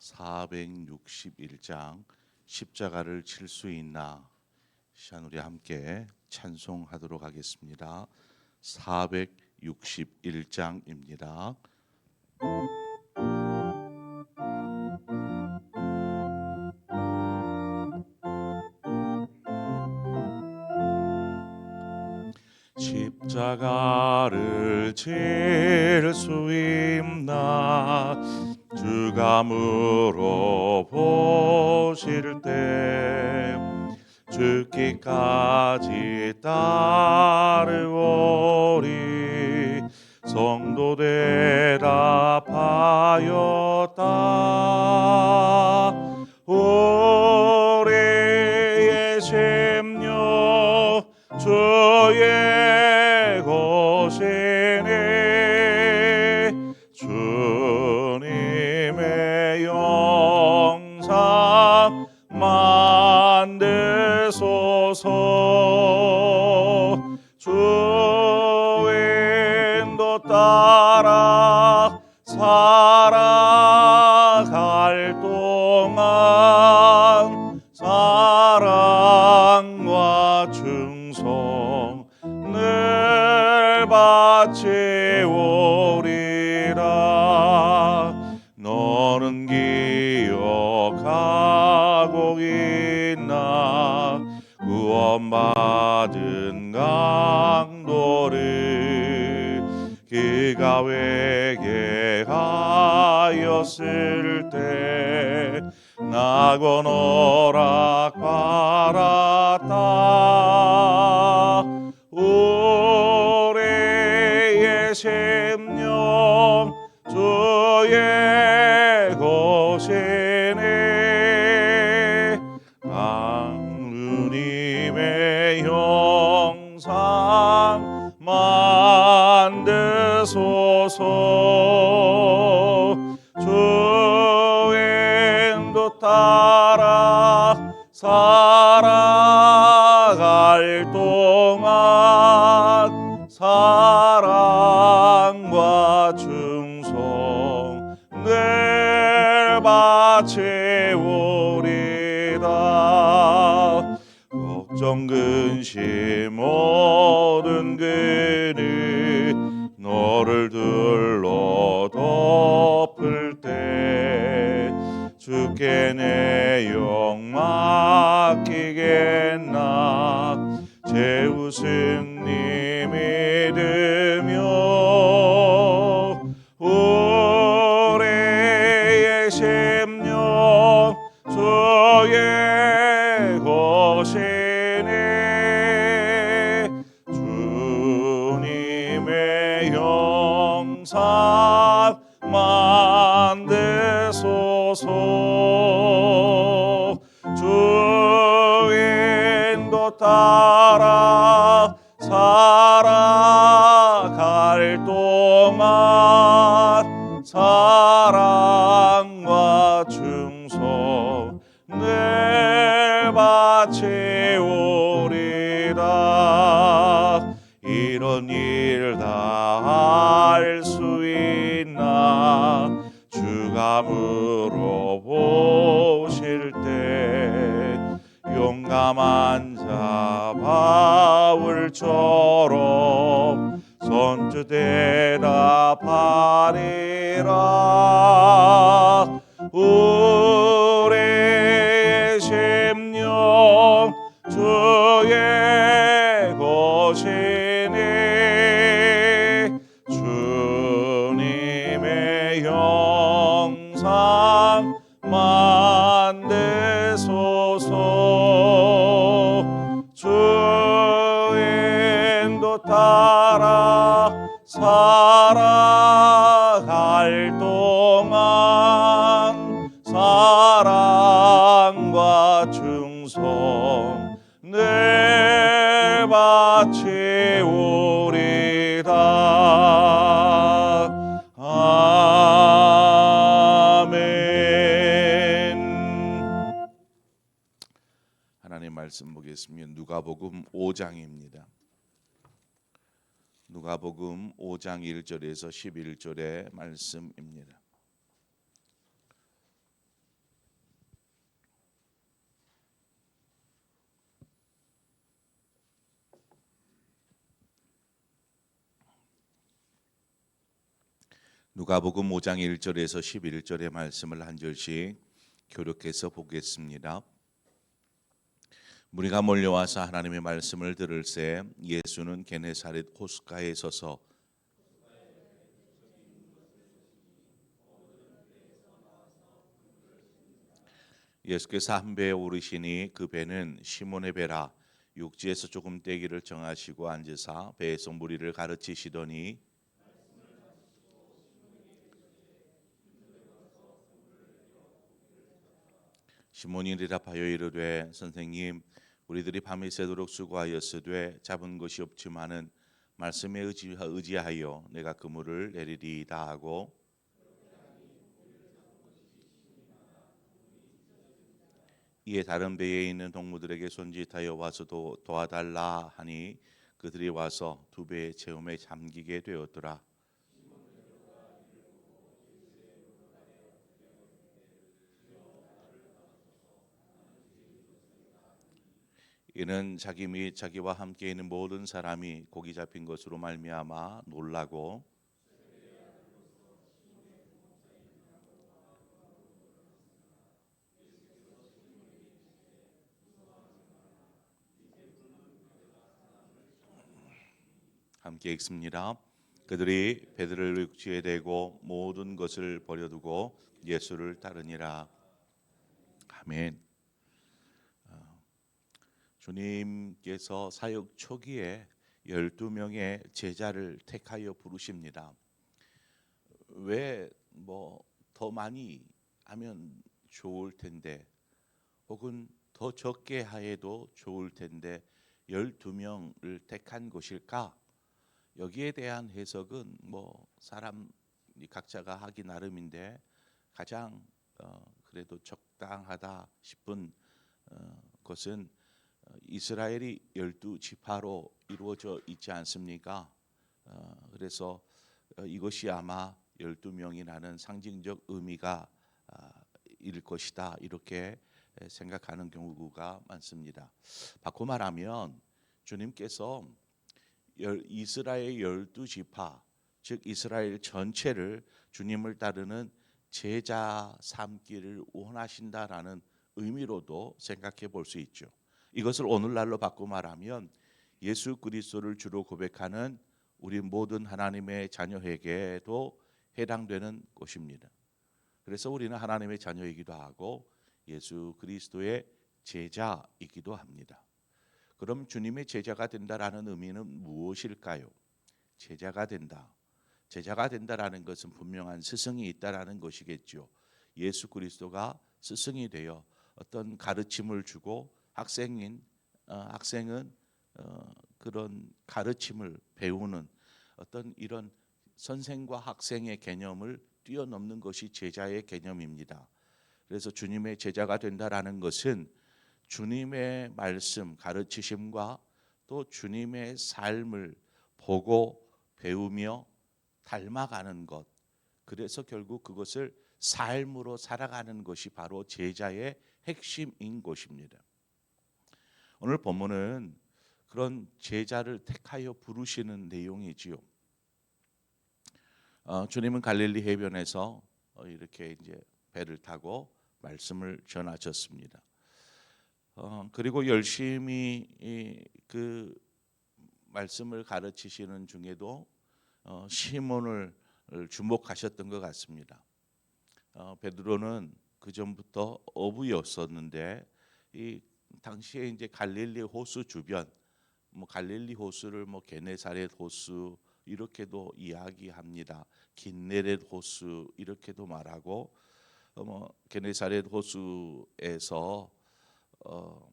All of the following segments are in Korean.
461장 십자가를 칠 수 있나 시간 우리 함께 찬송하도록 하겠습니다. 461장입니다. 십자가를 칠 수 있나 주가 물어보실 때 죽기까지 따르오리 성도 대답하였다 있나? 구원받은 강도를 그가 회개하였을 때 나고 노락받았 사랑과 충성 늘 바치 만드소서. 주인도 따라 oh yeah. 누가복음 5장 1절에서 11절의 말씀입니다. 누가복음 5장 1절에서 11절의 말씀을 한 절씩 교력해서 보겠습니다. 무리가 몰려와서 하나님의 말씀을 들을새 예수는 게네사렛 호숫가에 서서 예수께서 한 배에 오르시니 그 배는 시몬의 배라 육지에서 조금 떼기를 정하시고 앉으사 배에서 무리를 가르치시더니 시몬이 대답하여 이르되 선생님 우리들이 밤이 새도록 수고하였으되 잡은 것이 없지만은 말씀에 의지- 의지하여 내가 그물을 내리리이다 하고 이에 다른 배에 있는 동무들에게 손짓하여 와서 도, 도와달라 하니 그들이 와서 두 배의 체험에 잠기게 되었더라. 이는 자기 및 자기와 함께 있는 모든 사람이 고기 잡힌 것으로 말미암아 놀라고 함께 읽습니다. 그들이 베드를 육지에 대고 모든 것을 버려두고 예수를 따르니라. 아멘. 주님께서 사역 초기에 12명의 제자를 택하여 부르십니다. 왜 뭐 더 많이 하면 좋을 텐데 혹은 더 적게 하여도 좋을 텐데 12명을 택한 것일까? 여기에 대한 해석은 뭐 사람 각자가 하기 나름인데 가장 어, 그래도 적당하다 싶은 어, 것은 어, 이스라엘이 열두 지파로 이루어져 있지 않습니까? 어, 그래서 어, 이것이 아마 열두 명이라는 상징적 의미가 아, 일 것이다 이렇게 에, 생각하는 경우가 많습니다. 바꿔 말하면 주님께서 열- 이스라엘 열두 지파 즉 이스라엘 전체를 주님을 따르는 제자 삼기를 원하신다라는 의미로도 생각해 볼 수 있죠. 이것을 오늘날로 바꿔 말하면 예수 그리스도를 주로 고백하는 우리 모든 하나님의 자녀에게도 해당되는 것입니다. 그래서 우리는 하나님의 자녀이기도 하고 예수 그리스도의 제자이기도 합니다. 그럼 주님의 제자가 된다라는 의미는 무엇일까요? 제자가 된다. 제자가 된다라는 것은 분명한 스승이 있다라는 것이겠죠. 예수 그리스도가 스승이 되어 어떤 가르침을 주고 학생인 어, 학생은 어, 그런 가르침을 배우는 어떤 이런 선생과 학생의 개념을 뛰어넘는 것이 제자의 개념입니다. 그래서 주님의 제자가 된다라는 것은 주님의 말씀 가르치심과 또 주님의 삶을 보고 배우며 닮아가는 것. 그래서 결국 그것을 삶으로 살아가는 것이 바로 제자의 핵심인 것입니다. 오늘 본문은 그런 제자를 택하여 부르시는 내용이지요. 어, 주님은 갈릴리 해변에서 어, 이렇게 이제 배를 타고 말씀을 전하셨습니다. 어, 그리고 열심히 이, 그 말씀을 가르치시는 중에도 어, 시몬을 주목하셨던 것 같습니다. 어, 베드로는 그 전부터 어부였었는데 이 당시에 이제 갈릴리 호수 주변 뭐 갈릴리 호수를 뭐 게네사렛 호수 이렇게도 이야기합니다. 긴네렛 호수 이렇게도 말하고 어, 뭐 게네사렛 호수에서 어,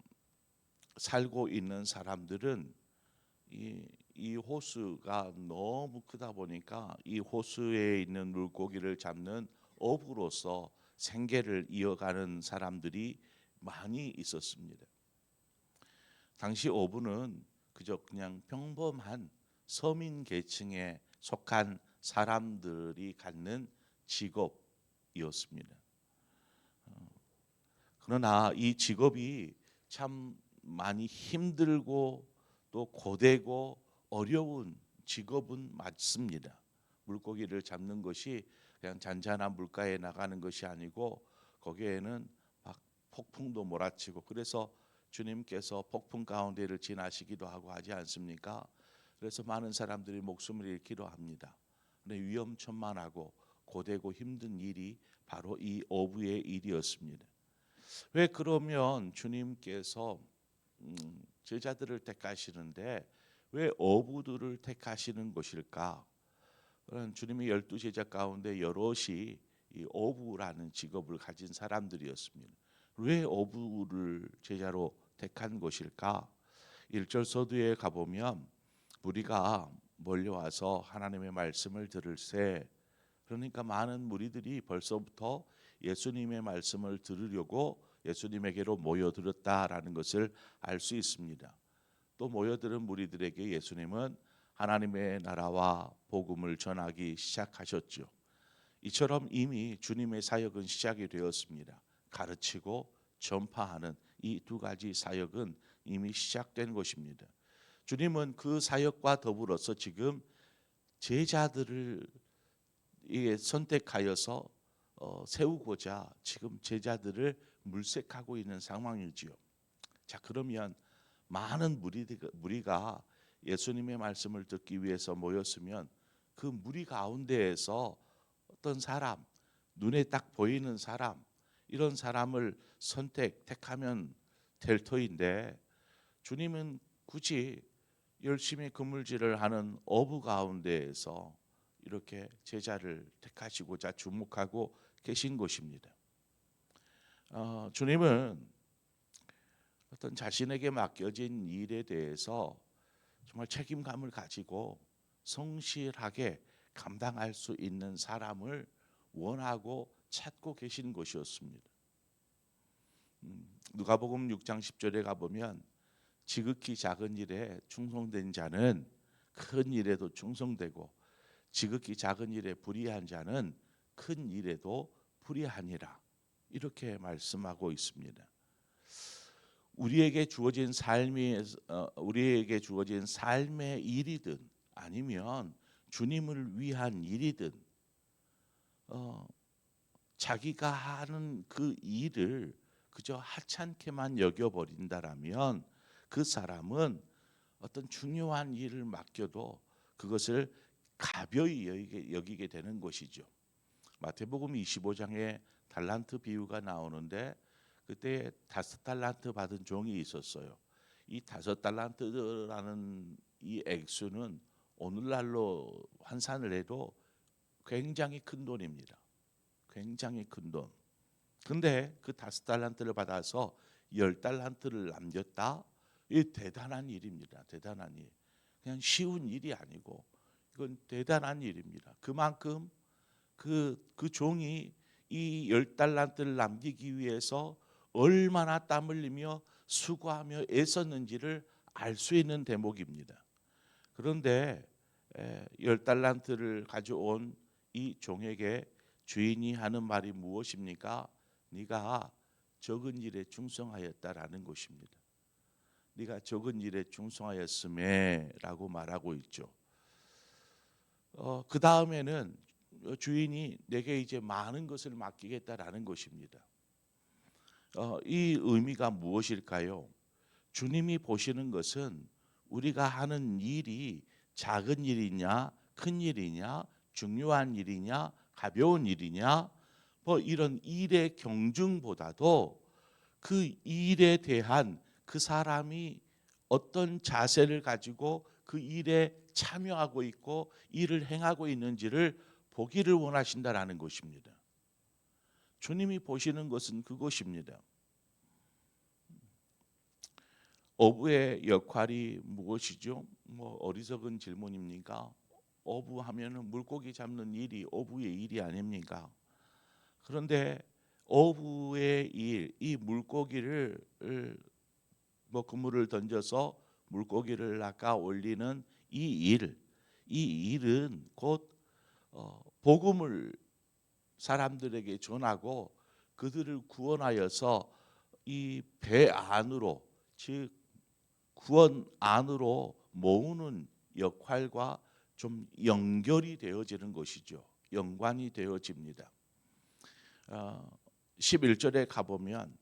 살고 있는 사람들은 이, 이 호수가 너무 크다 보니까 이 호수에 있는 물고기를 잡는 어부로서 생계를 이어가는 사람들이 많이 있었습니다. 당시 어부는 그저 그냥 평범한 서민 계층에 속한 사람들이 갖는 직업이었습니다. 어, 그러나 이 직업이 참 많이 힘들고 또 고되고 어려운 직업은 맞습니다. 물고기를 잡는 것이 그냥 잔잔한 물가에 나가는 것이 아니고 거기에는 막 폭풍도 몰아치고 그래서 주님께서 폭풍 가운데를 지나시기도 하고 하지 않습니까? 그래서 많은 사람들이 목숨을 잃기도 합니다. 근데 위험천만하고 고되고 힘든 일이 바로 이 어부의 일이었습니다. 왜 그러면 주님께서 음, 제자들을 택하시는데 왜 어부들을 택하시는 것일까? 그런 주님의 열두 제자 가운데 여럿이 이 어부라는 직업을 가진 사람들이었습니다. 왜 어부를 제자로 택한 것일까? 1절 서두에 가보면 무리가 몰려와서 하나님의 말씀을 들을새 그러니까 많은 무리들이 벌써부터 예수님의 말씀을 들으려고 예수님에게로 모여들었다라는 것을 알 수 있습니다. 또 모여들은 무리들에게 예수님은 하나님의 나라와 복음을 전하기 시작하셨죠. 이처럼 이미 주님의 사역은 시작이 되었습니다. 가르치고 전파하는 이 두 가지 사역은 이미 시작된 것입니다. 주님은 그 사역과 더불어서 지금 제자들을 선택하여서 어, 세우고자 지금 제자들을 물색하고 있는 상황이지요. 자 그러면 많은 무리가 예수님의 말씀을 듣기 위해서 모였으면 그 무리 가운데에서 어떤 사람 눈에 딱 보이는 사람 이런 사람을 선택 택하면 될 터인데 주님은 굳이 열심히 그물질을 하는 어부 가운데에서 이렇게 제자를 택하시고자 주목하고 계신 것입니다. 어, 주님은 어떤 자신에게 맡겨진 일에 대해서 정말 책임감을 가지고 성실하게 감당할 수 있는 사람을 원하고 찾고 계신 것이었습니다. 음, 누가복음 6장 10절에 가 보면 지극히 작은 일에 충성된 자는 큰 일에도 충성되고 지극히 작은 일에 불의한 자는 큰 일에도 불의하니라 이렇게 말씀하고 있습니다. 우리에게 주어진 삶이 어, 우리에게 주어진 삶의 일이든 아니면 주님을 위한 일이든 어, 자기가 하는 그 일을 그저 하찮게만 여겨 버린다라면 그 사람은 어떤 중요한 일을 맡겨도 그것을 가벼이 여기게, 여기게 되는 것이죠. 마태복음 25장에 달란트 비유가 나오는데 그때 다섯 달란트 받은 종이 있었어요. 이 다섯 달란트라는 이 액수는 오늘날로 환산을 해도 굉장히 큰 돈입니다. 굉장히 큰 돈. 근데 그 다섯 달란트를 받아서 열 달란트를 남겼다. 이 대단한 일입니다. 대단한 일. 그냥 쉬운 일이 아니고 이건 대단한 일입니다. 그만큼 그, 그 종이 이 열 달란트를 남기기 위해서 얼마나 땀 흘리며 수고하며 애썼는지를 알 수 있는 대목입니다. 그런데 열 달란트를 가져온 이 종에게 주인이 하는 말이 무엇입니까? 네가 적은 일에 충성하였다라는 것입니다. 네가 적은 일에 충성하였음에라고 말하고 있죠. 어, 그 다음에는 주인이 내게 이제 많은 것을 맡기겠다라는 것입니다. 어, 이 의미가 무엇일까요? 주님이 보시는 것은 우리가 하는 일이 작은 일이냐, 큰 일이냐, 중요한 일이냐, 가벼운 일이냐, 뭐 이런 일의 경중보다도 그 일에 대한 그 사람이 어떤 자세를 가지고 그 일에 참여하고 있고 일을 행하고 있는지를 보기를 원하신다라는 것입니다. 주님이 보시는 것은 그것입니다. 어부의 역할이 무엇이죠? 뭐 어리석은 질문입니까? 어부하면은 물고기 잡는 일이 어부의 일이 아닙니까? 그런데 어부의 일, 이 물고기를 뭐 그물을 던져서 물고기를 낚아 올리는 이 일, 이 일은 곧 어, 복음을 사람들에게 전하고 그들을 구원하여서 이 배 안으로 즉 구원 안으로 모으는 역할과 좀 연결이 되어지는 것이죠. 연관이 되어집니다. 어, 11절에 가보면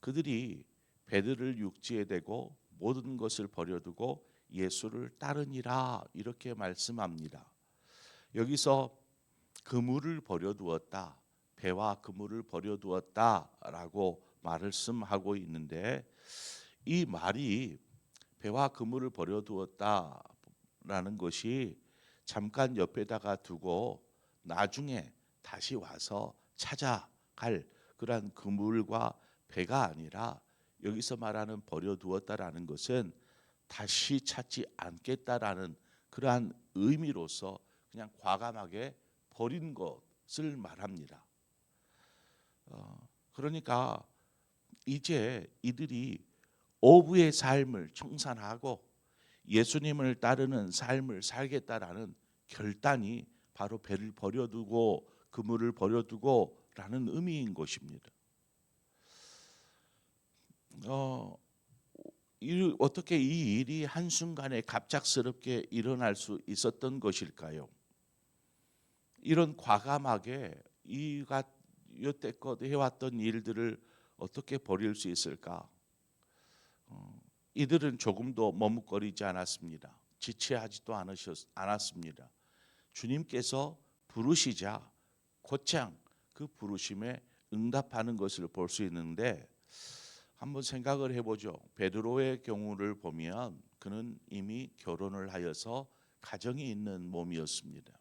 그들이 배들을 육지에 대고 모든 것을 버려두고 예수를 따르니라 이렇게 말씀합니다. 여기서 그물을 버려두었다. 배와 그물을 버려두었다라고 말씀하고 있는데 이 말이 배와 그물을 버려두었다라는 것이 잠깐 옆에다가 두고 나중에 다시 와서 찾아갈 그러한 그물과 배가 아니라 여기서 말하는 버려두었다라는 것은 다시 찾지 않겠다라는 그러한 의미로서 그냥 과감하게 버린 것을 말합니다. 어, 그러니까 이제 이들이 오부의 삶을 청산하고 예수님을 따르는 삶을 살겠다라는 결단이 바로 배를 버려두고 그물을 버려두고라는 의미인 것입니다. 어, 이, 어떻게 이 일이 한 순간에 갑작스럽게 일어날 수 있었던 것일까요? 이런 과감하게 이가 여태껏 해왔던 일들을 어떻게 버릴 수 있을까? 어, 이들은 조금도 머뭇거리지 않았습니다. 지체하지도 않으셨, 않았습니다. 주님께서 부르시자 곧장 그 부르심에 응답하는 것을 볼 수 있는데 한번 생각을 해보죠. 베드로의 경우를 보면 그는 이미 결혼을 하여서 가정이 있는 몸이었습니다.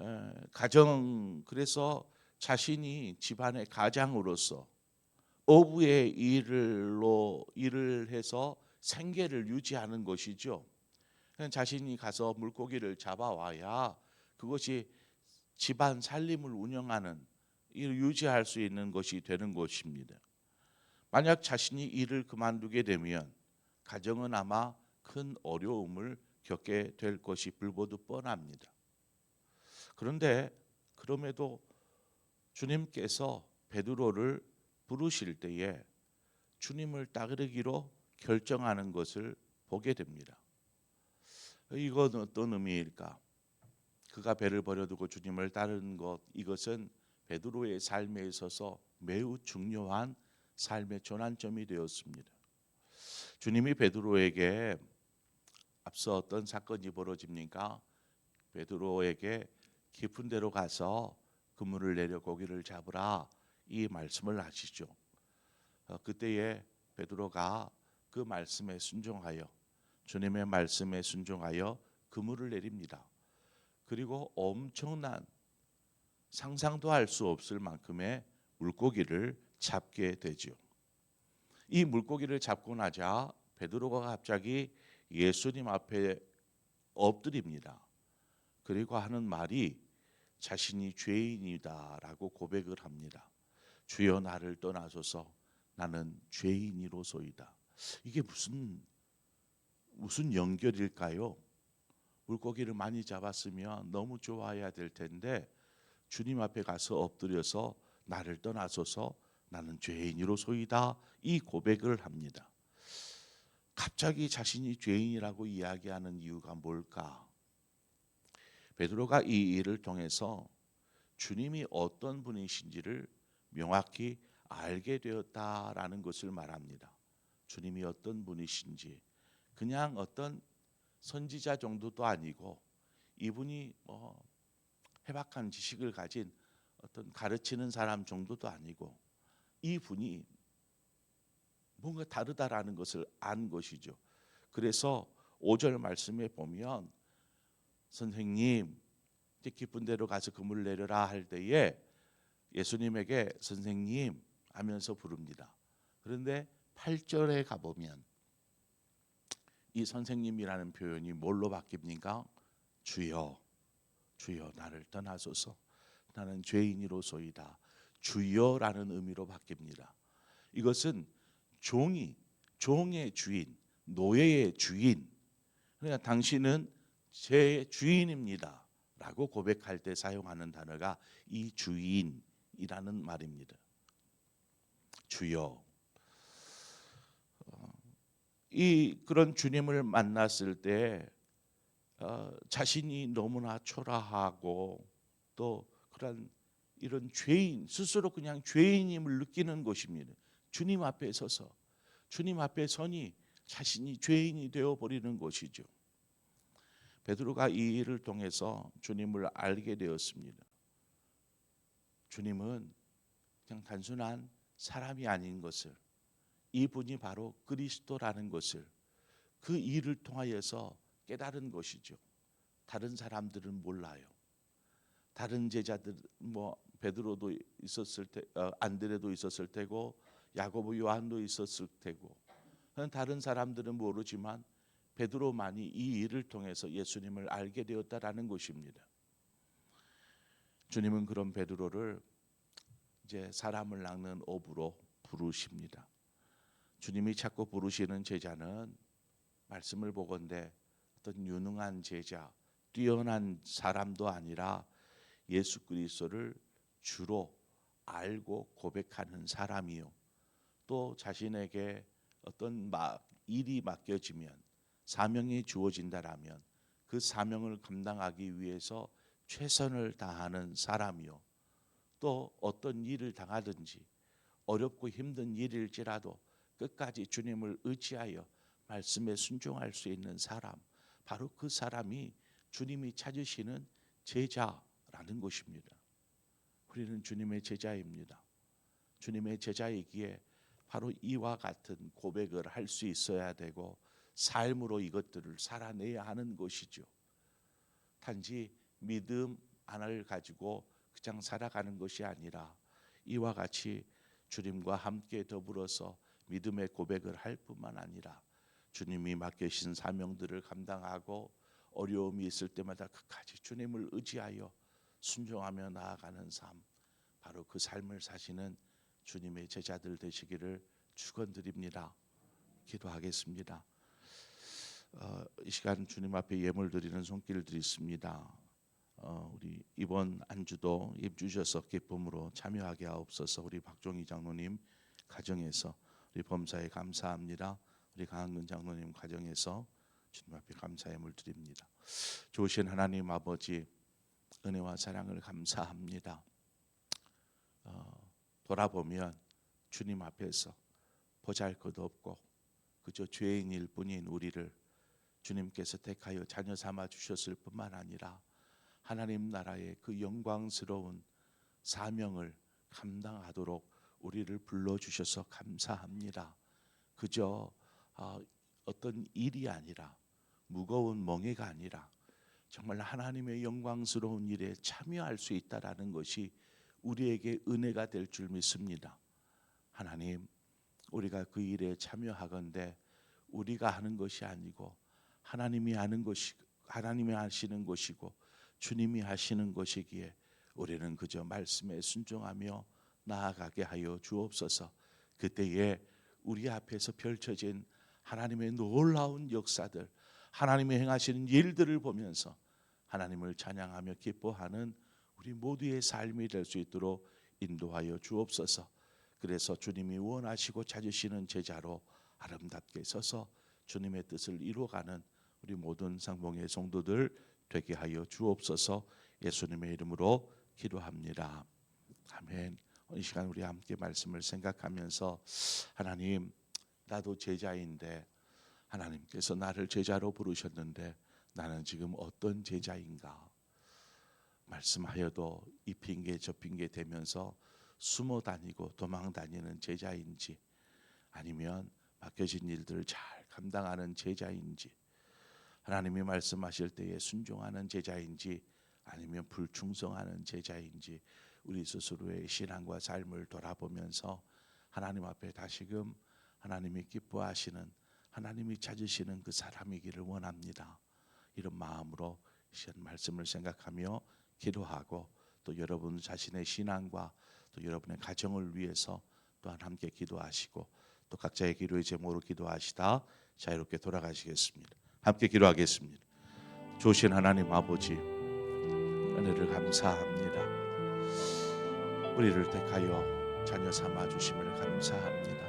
에, 가정 그래서 자신이 집안의 가장으로서 어부의 일로 일을 해서 생계를 유지하는 것이죠. 자신이 가서 물고기를 잡아와야 그것이 집안 살림을 운영하는 일을 유지할 수 있는 것이 되는 것입니다. 만약 자신이 일을 그만두게 되면 가정은 아마 큰 어려움을 겪게 될 것이 불보듯 뻔합니다. 그런데 그럼에도 주님께서 베드로를 부르실 때에 주님을 따르기로 결정하는 것을 보게 됩니다. 이건 어떤 의미일까? 그가 배를 버려두고 주님을 따르는 것 이것은 베드로의 삶에 있어서 매우 중요한 삶의 전환점이 되었습니다. 주님이 베드로에게 앞서 어떤 사건이 벌어집니까? 베드로에게 깊은 데로 가서 그물을 내려 고기를 잡으라 이 말씀을 하시죠. 어, 그때에 베드로가 그 말씀에 순종하여 주님의 말씀에 순종하여 그물을 내립니다. 그리고 엄청난 상상도 할 수 없을 만큼의 물고기를 잡게 되죠. 이 물고기를 잡고 나자 베드로가 갑자기 예수님 앞에 엎드립니다. 그리고 하는 말이 자신이 죄인이다라고 고백을 합니다. 주여 나를 떠나소서 나는 죄인이로소이다. 이게 무슨 무슨 연결일까요? 물고기를 많이 잡았으면 너무 좋아해야 될 텐데 주님 앞에 가서 엎드려서 나를 떠나소서 나는 죄인이로소이다 이 고백을 합니다. 갑자기 자신이 죄인이라고 이야기하는 이유가 뭘까? 베드로가 이 일을 통해서 주님이 어떤 분이신지를 명확히 알게 되었다라는 것을 말합니다. 주님이 어떤 분이신지 그냥 어떤 선지자 정도도 아니고 이분이 뭐 해박한 지식을 가진 어떤 가르치는 사람 정도도 아니고 이 분이 뭔가 다르다라는 것을 안 것이죠. 그래서 5절 말씀에 보면 선생님 이제 기쁜 대로 가서 그물 내려라 할 때에 예수님에게 선생님 하면서 부릅니다. 그런데 8절에 가 보면 이 선생님이라는 표현이 뭘로 바뀝니까? 주여 주여 나를 떠나소서 나는 죄인이로소이다. 주여라는 의미로 바뀝니다. 이것은 종이 종의 주인, 노예의 주인. 그러니까 당신은 제 주인입니다라고 고백할 때 사용하는 단어가 이 주인이라는 말입니다. 주여. 어, 이 그런 주님을 만났을 때 어, 자신이 너무나 초라하고 또 그런 이런 죄인 스스로 그냥 죄인임을 느끼는 것입니다. 주님 앞에 서서 주님 앞에 서니 자신이 죄인이 되어 버리는 것이죠. 베드로가 이 일을 통해서 주님을 알게 되었습니다. 주님은 그냥 단순한 사람이 아닌 것을 이분이 바로 그리스도라는 것을 그 일을 통하여서 깨달은 것이죠. 다른 사람들은 몰라요. 다른 제자들 뭐 베드로도 있었을 때 어, 안드레도 있었을 테고 야고보 요한도 있었을 테고 다른 사람들은 모르지만 베드로만이 이 일을 통해서 예수님을 알게 되었다라는 것입니다. 주님은 그런 베드로를 이제 사람을 낚는 어부로 부르십니다. 주님이 자꾸 부르시는 제자는 말씀을 보건대 어떤 유능한 제자, 뛰어난 사람도 아니라 예수 그리스도를 주로 알고 고백하는 사람이요. 또 자신에게 어떤 일이 맡겨지면 사명이 주어진다라면 그 사명을 감당하기 위해서 최선을 다하는 사람이요. 또 어떤 일을 당하든지 어렵고 힘든 일일지라도 끝까지 주님을 의지하여 말씀에 순종할 수 있는 사람, 바로 그 사람이 주님이 찾으시는 제자라는 것입니다. 우리는 주님의 제자입니다. 주님의 제자이기에 바로 이와 같은 고백을 할 수 있어야 되고 삶으로 이것들을 살아내야 하는 것이죠. 단지 믿음 안을 가지고 그냥 살아가는 것이 아니라 이와 같이 주님과 함께 더불어서 믿음의 고백을 할 뿐만 아니라 주님이 맡기신 사명들을 감당하고 어려움이 있을 때마다 끝까지 주님을 의지하여 순종하며 나아가는 삶 바로 그 삶을 사시는 주님의 제자들 되시기를 축원드립니다. 기도하겠습니다. 어, 이 시간 주님 앞에 예물 드리는 손길들이 있습니다. 어, 우리 이번 안주도 입 주셔서 기쁨으로 참여하게 하옵소서. 우리 박종희 장로님 가정에서 우리 범사에 감사합니다. 우리 강한근 장로님 가정에서 주님 앞에 감사의 물 드립니다. 좋으신 하나님 아버지 은혜와 사랑을 감사합니다. 어, 돌아보면 주님 앞에서 보잘것 없고 그저 죄인일 뿐인 우리를 주님께서 택하여 자녀 삼아 주셨을 뿐만 아니라 하나님 나라의 그 영광스러운 사명을 감당하도록 우리를 불러 주셔서 감사합니다. 그저 어, 어떤 일이 아니라 무거운 멍해가 아니라 정말 하나님의 영광스러운 일에 참여할 수 있다라는 것이 우리에게 은혜가 될 줄 믿습니다. 하나님, 우리가 그 일에 참여하건대 우리가 하는 것이 아니고 하나님이 하는 것이 하나님이 하시는 것이고 주님이 하시는 것이기에 우리는 그저 말씀에 순종하며 나아가게 하여 주옵소서. 그때에 우리 앞에서 펼쳐진 하나님의 놀라운 역사들, 하나님이 행하시는 일들을 보면서 하나님을 찬양하며 기뻐하는 우리 모두의 삶이 될 수 있도록 인도하여 주옵소서. 그래서 주님이 원하시고 찾으시는 제자로 아름답게 서서 주님의 뜻을 이루어가는 우리 모든 상봉의 성도들 되게 하여 주옵소서. 예수님의 이름으로 기도합니다. 아멘. 이 시간 우리 함께 말씀을 생각하면서 하나님 나도 제자인데 하나님께서 나를 제자로 부르셨는데 나는 지금 어떤 제자인가? 말씀하여도 이 핑계 저 핑계 대면서 숨어 다니고 도망 다니는 제자인지 아니면 맡겨진 일들을 잘 감당하는 제자인지 하나님이 말씀하실 때에 순종하는 제자인지 아니면 불충성하는 제자인지 우리 스스로의 신앙과 삶을 돌아보면서 하나님 앞에 다시금 하나님이 기뻐하시는 하나님이 찾으시는 그 사람이기를 원합니다. 이런 마음으로 시간 말씀을 생각하며 기도하고 또 여러분 자신의 신앙과 또 여러분의 가정을 위해서 또한 함께 기도하시고 또 각자의 기도의 제목으로 기도하시다 자유롭게 돌아가시겠습니다. 함께 기도하겠습니다. 조신 하나님 아버지 은혜를 감사합니다. 우리를 택하여 자녀 삼아 주심을 감사합니다.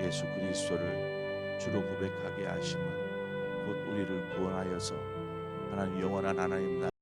예수 그리스도를 주로 고백하게 하심은 곧 우리를 구원하여서 하나님 영원한 하나님 나